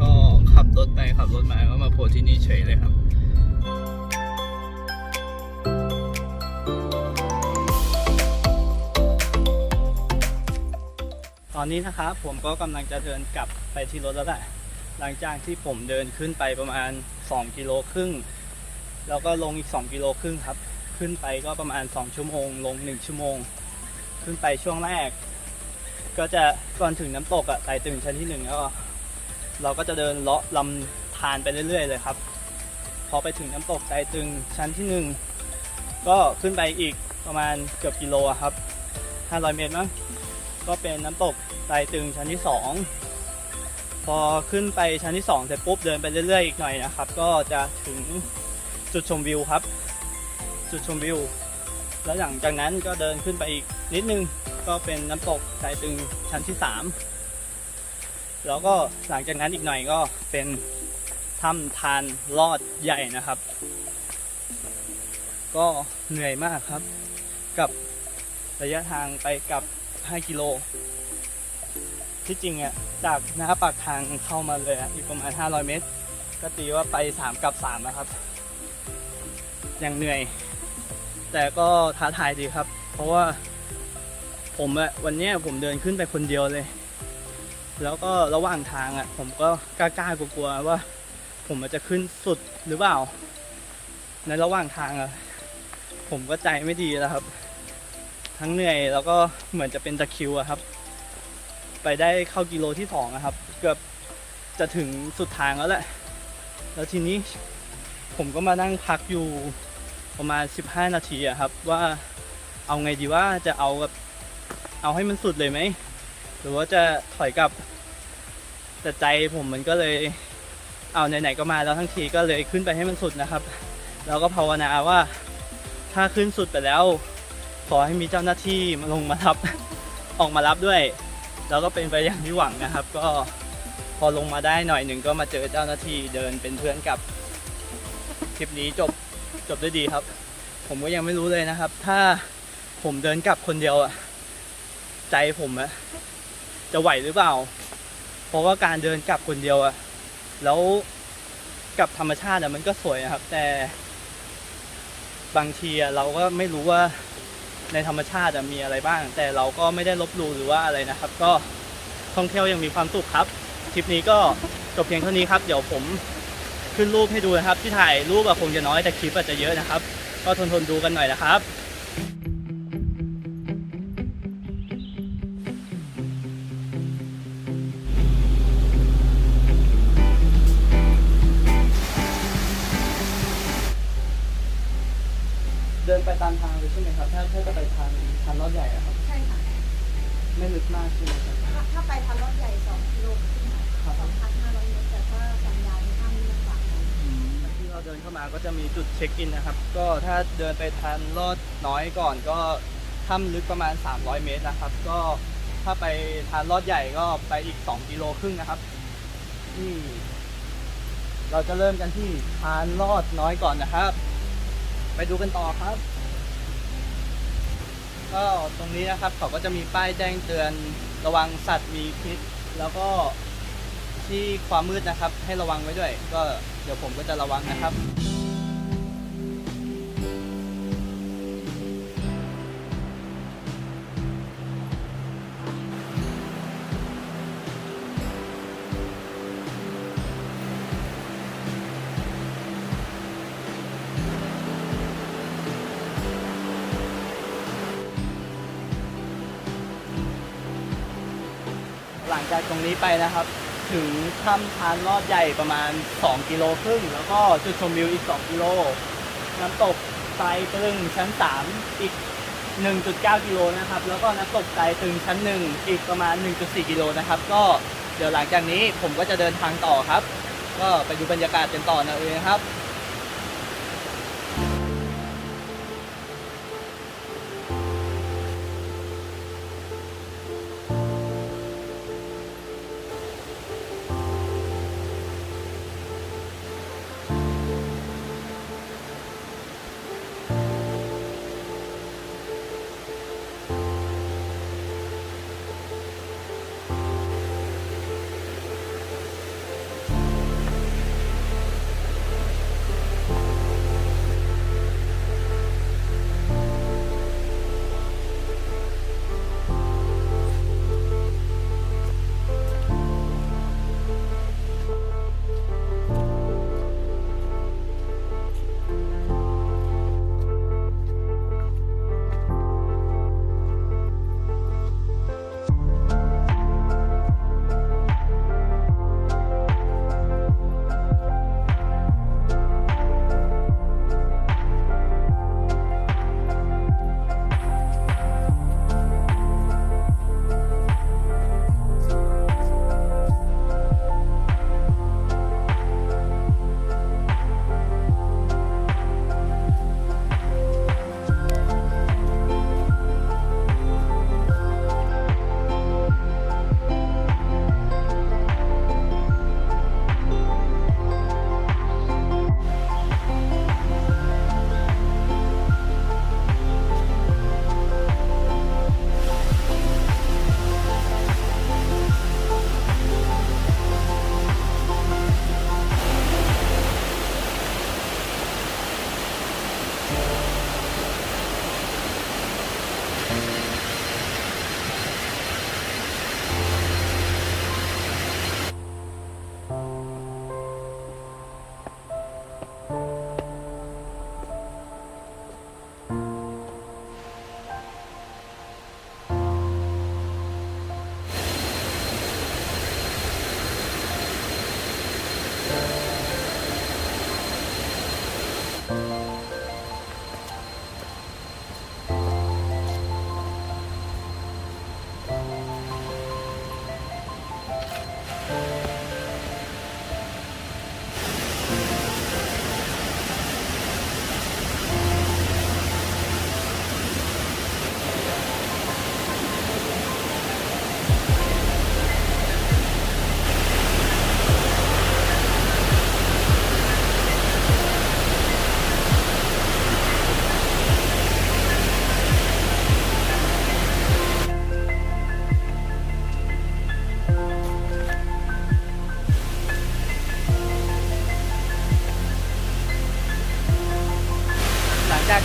ก็ขับรถไปขับรถมาโผล่ที่นี่เฉยเลยครับตอนนี้นะครับผมก็กำลังจะเดินกลับไปที่รถแล้วแหละหลังจากที่ผมเดินขึ้นไปประมาณ 2 กิโลครึ่งแล้วก็ลงอีก 2 กิโลครึ่งครับ ขึ้นไปก็ประมาณ 2 ชั่วโมง ลง 1 ชั่วโมง ขึ้นไปช่วงแรก ก็จะก่อนถึงน้ำตกอะไต่ตึงชั้นที่หนึ่งแล้วก็ เราก็จะเดินเลาะลำธารไปเรื่อยๆเลยครับ พอไปถึงน้ำตกไตตึงชั้นที่หนึ่งก็ขึ้นไปอีกประมาณเกือบกิโลครับ 500 เมตรมั้งก็เป็นน้ำตกไตตึงชั้นที่สองพอขึ้นไปชั้นที่ 2 เสร็จปุ๊บเดินไปเรื่อยๆอีกหน่อยนะครับ ก็จะถึงจุดชมวิวครับ จุดชมวิว แล้วหลังจากนั้นก็เดินขึ้นไปอีกนิดนึงก็เป็นน้ำตกไตตึงชั้นที่ 3 แล้วก็หลังจากนั้นอีกหน่อยก็เป็นถ้ำทานลอดใหญ่นะครับ ก็เหนื่อยมากครับ กับระยะทางไปกับ 5 กิโล ที่จริงอะจากหน้าปากทางเข้ามาเลยอะอีกประมาณ 500 เมตร ก็ตีว่าไป 3 กับ 3 นะครับ ยังเหนื่อย แต่ก็ท้าทายดีครับ เพราะว่าผมอะวันนี้ผมเดินขึ้นไปคนเดียวเลย แล้วก็ระหว่างทางอะ ผมก็กล้าๆกลัวๆว่า ผมมันจะขึ้นสุดหรือเปล่า ในระหว่างทางอะ ผมก็ใจไม่ดีแล้วครับ ทั้งเหนื่อยแล้วก็เหมือนจะเป็นตะคิวอะครับ ไปได้เข้ากิโลที่สองนะครับ เกือบจะถึงสุดทางแล้วแหละ แล้วทีนี้ผมก็มานั่งพักอยู่ประมาณ 15 นาทีอะครับ ว่าเอาไงดีว่าจะเอากับเอาให้มันสุดเลยไหม หรือว่าจะถอยกลับ แต่ใจผมมันก็เลยเอาไหนๆก็มาแล้วทั้งทีก็เลยขึ้นไปให้มันสุดนะครับ แล้วก็ภาวนาว่าถ้าขึ้นสุดไปแล้ว ขอให้มีเจ้าหน้าที่มาลงมารับ ออกมารับด้วย แล้วก็เป็นไปอย่างที่หวังนะครับ ก็พอลงมาได้หน่อยหนึ่งก็มาเจอเจ้าหน้าที่เดินเป็นเพื่อนกับทริปนี้จบจบได้ดีครับ ผมก็ยังไม่รู้เลยนะครับ ถ้าผมเดินกลับคนเดียวอะใจผมอะ จะไหวหรือเปล่า เพราะว่าการเดินกลับคนเดียวอะแล้วกับธรรมชาติอะมันก็สวยนะครับ แต่ บางทีอะเราก็ไม่รู้ว่าในธรรมชาติอะมีอะไรบ้าง แต่เราก็ไม่ได้ลบลู่หรือว่าอะไรนะครับ ก็ท่องเที่ยวยังมีความสุขครับทริปนี้ก็จบเพียงเท่านี้ครับ เดี๋ยวผมขึ้นรูปให้ดูนะครับ ที่ถ่ายรูปอะคงจะน้อยแต่คลิปอาจจะเยอะนะครับ ก็ทนทนๆดูกันหน่อยนะครับ ใช่ไหมครับถ้าถ้าจะไปทางทางรถใหญ่อะครับใช่ค่ะไม่ลึกมากใช่ไหมครับถ้าถ้าไปทางรถใหญ่2กิโลครึ่งค่ะ2,500เมตรแต่ถ้าปัญญานี่ข้ามนี่ลำบากหน่อยที่เราเดินเข้ามาก็จะมีจุดเช็คอินนะครับ ก็ถ้าเดินไปทางลอดน้อยก่อนก็ถ้ำลึกประมาณ 300 เมตรนะครับ ก็ถ้าไปทางลอดใหญ่ก็ไปอีก 2 กิโลครึ่งนะครับที่เราจะเริ่มกันที่ทานลอดน้อยก่อนนะครับ ไปดูกันต่อครับ ก็ตรงนี้นะครับเขาก็จะมีป้ายแจ้งเตือนระวังสัตว์มีพิษ แล้วก็ที่ความมืดนะครับ ให้ระวังไว้ด้วย ก็เดี๋ยวผมก็จะระวังนะครับ ไปนะครับ ถึงถ้ำทานลอดใหญ่ประมาณ 2 กิโลครึ่ง แล้วก็จุดชมวิวอีก 2 กิโล น้ำตกไตรตึงชั้น 3 อีก 1.9 กิโลนะครับ แล้วก็น้ำตกไตรตึงชั้น 1 อีกประมาณ 1.4 กิโลนะครับ ก็เดี๋ยวหลังจากนี้ผมก็จะเดินทางต่อครับ ก็ไปดูบรรยากาศกันต่อนะเองครับ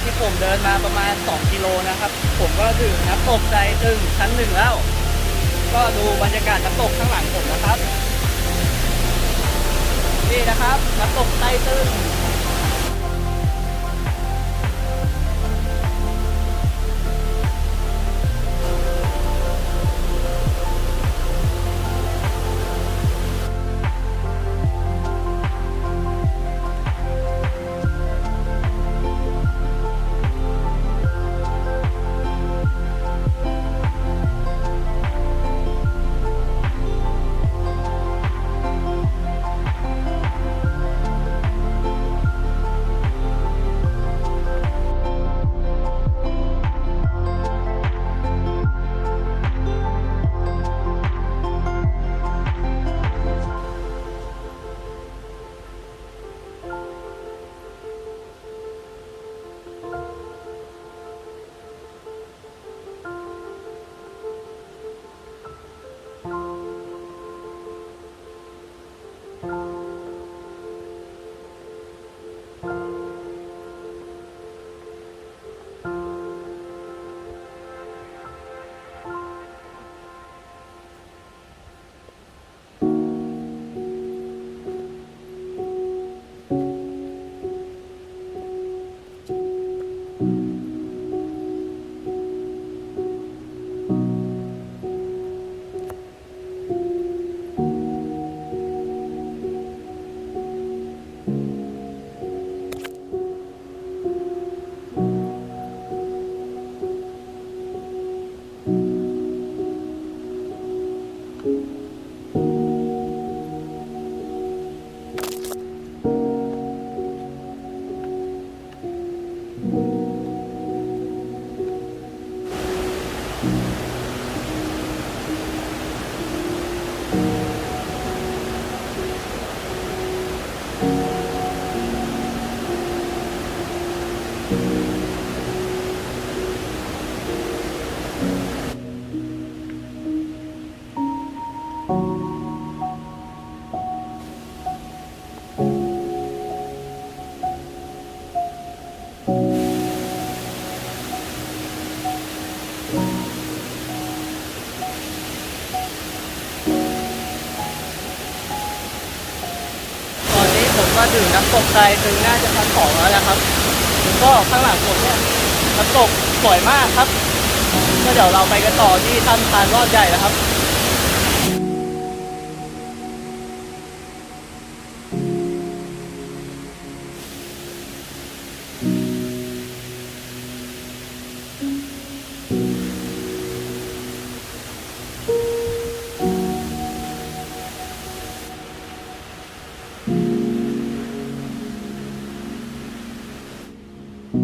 ที่ผมเดินมาประมาณ 2 กิโลนะครับ ผมก็ถึงน้ำตกใจตึงชั้นหนึ่งแล้ว ก็ดูบรรยากาศน้ำตกข้างหลังผมนะครับ นี่นะครับน้ำตกใจตึง ก็ถึงน้ำตกใจถึงน่าจะชั้นสองแล้วนะครับก็ข้างหลังผมเนี่ยน้ำตกสวยมากครับ ก็เดี๋ยวเราไปกันต่อที่ท่านทานรอดใหญ่นะครับ ตอน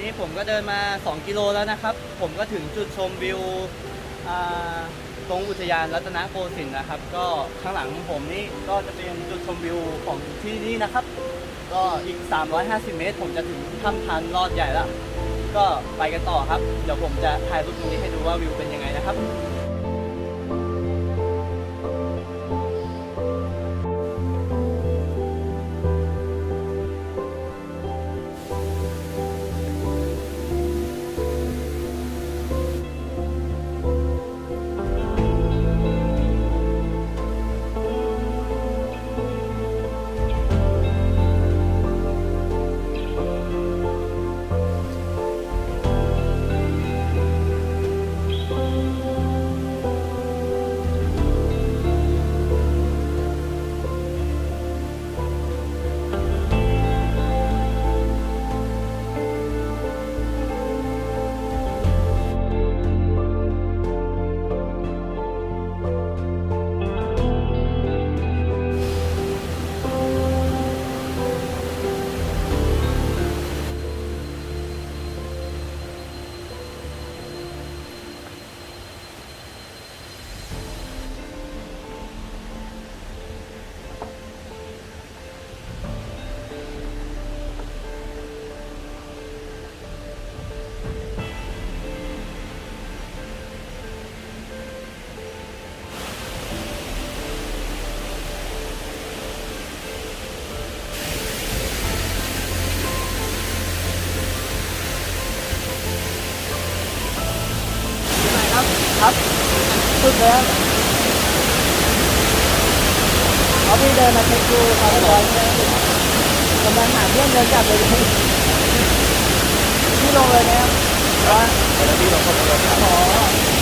นี้ผมก็เดินมา 2 กิโลแล้วนะครับ ผมก็ถึงจุดชมวิวอ่า ตรงอุทยานรัตนโกสินทร์นะครับ ก็ข้างหลังของผมนี่ก็จะเป็นจุดชมวิวของที่นี่นะครับ ก็อีก 350 เมตร ผมจะถึงถ้ำทานรอดใหญ่แล้ว ก็ไปกันต่อครับ เดี๋ยวผมจะถ่ายรูปตรงนี้ให้ดูว่าวิวเป็นยังไงนะครับ มาเช็คดูความร้อนกำลังหาเพื่อนเดินกลับเลยพี่ลงเลยนะครับว่าแล้วพี่ลงเข้าไปเลยครับ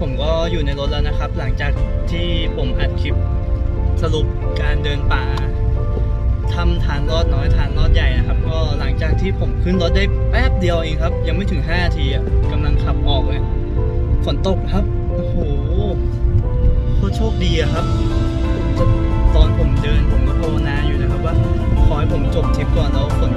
ผมก็อยู่ในรถแล้วนะครับ หลังจากที่ผมอัดคลิปสรุปการเดินป่าทำทานรอดน้อยทานรอดใหญ่นะครับ ก็หลังจากที่ผมขึ้นรถได้แป๊บเดียวเองครับ ยังไม่ถึง5นาทีกำลังขับออกเลยฝนตกครับโอ้โหโคตรโชคดีอะครับผมจะตอนผมเดินผมก็ภาวนาอยู่นะครับ ว่าขอให้ผมจบทริปก่อนแล้วฝน